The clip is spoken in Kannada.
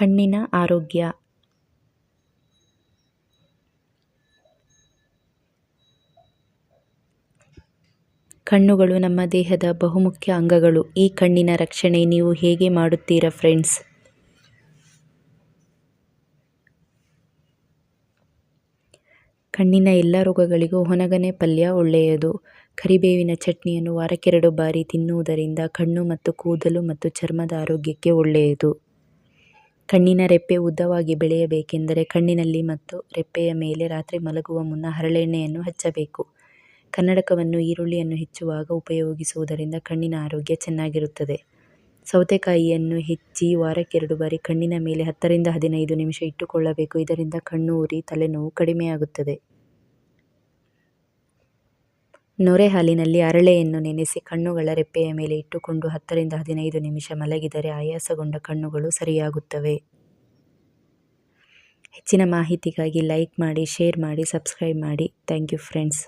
ಕಣ್ಣಿನ ಆರೋಗ್ಯ. ಕಣ್ಣುಗಳು ನಮ್ಮ ದೇಹದ ಬಹುಮುಖ್ಯ ಅಂಗಗಳು. ಈ ಕಣ್ಣಿನ ರಕ್ಷಣೆ ನೀವು ಹೇಗೆ ಮಾಡುತ್ತೀರಾ ಫ್ರೆಂಡ್ಸ್? ಕಣ್ಣಿನ ಎಲ್ಲ ರೋಗಗಳಿಗೂ ಹೊನಗನೆ ಪಲ್ಯ ಒಳ್ಳೆಯದು. ಕರಿಬೇವಿನ ಚಟ್ನಿಯನ್ನು ವಾರಕ್ಕೆರಡು ಬಾರಿ ತಿನ್ನುವುದರಿಂದ ಕಣ್ಣು ಮತ್ತು ಕೂದಲು ಮತ್ತು ಚರ್ಮದ ಆರೋಗ್ಯಕ್ಕೆ ಒಳ್ಳೆಯದು. ಕಣ್ಣಿನ ರೆಪ್ಪೆ ಉದ್ದವಾಗಿ ಬೆಳೆಯಬೇಕೆಂದರೆ ಕಣ್ಣಿನಲ್ಲಿ ಮತ್ತು ರೆಪ್ಪೆಯ ಮೇಲೆ ರಾತ್ರಿ ಮಲಗುವ ಮುನ್ನ ಹರಳೆಣ್ಣೆಯನ್ನು ಹಚ್ಚಬೇಕು. ಕನ್ನಡಕವನ್ನು ಈರುಳ್ಳಿಯನ್ನು ಹೆಚ್ಚುವಾಗ ಉಪಯೋಗಿಸುವುದರಿಂದ ಕಣ್ಣಿನ ಆರೋಗ್ಯ ಚೆನ್ನಾಗಿರುತ್ತದೆ. ಸೌತೆಕಾಯಿಯನ್ನು ಹೆಚ್ಚಿ ವಾರಕ್ಕೆರಡು ಬಾರಿ ಕಣ್ಣಿನ ಮೇಲೆ ಹತ್ತರಿಂದ ಹದಿನೈದು ನಿಮಿಷ ಇಟ್ಟುಕೊಳ್ಳಬೇಕು. ಇದರಿಂದ ಕಣ್ಣು ಉರಿ, ತಲೆನೋವು ಕಡಿಮೆಯಾಗುತ್ತದೆ. ನೊರೆ ಹಾಲಿನಲ್ಲಿ ಅರಳೆಯನ್ನು ನೆನೆಸಿ ಕಣ್ಣುಗಳ ರೆಪ್ಪೆಯ ಮೇಲೆ ಇಟ್ಟುಕೊಂಡು ಹತ್ತರಿಂದ ಹದಿನೈದು ನಿಮಿಷ ಮಲಗಿದರೆ ಆಯಾಸಗೊಂಡ ಕಣ್ಣುಗಳು ಸರಿಯಾಗುತ್ತವೆ. ಹೆಚ್ಚಿನ ಮಾಹಿತಿಗಾಗಿ ಲೈಕ್ ಮಾಡಿ, ಶೇರ್ ಮಾಡಿ, ಸಬ್ಸ್ಕ್ರೈಬ್ ಮಾಡಿ. Thank you friends.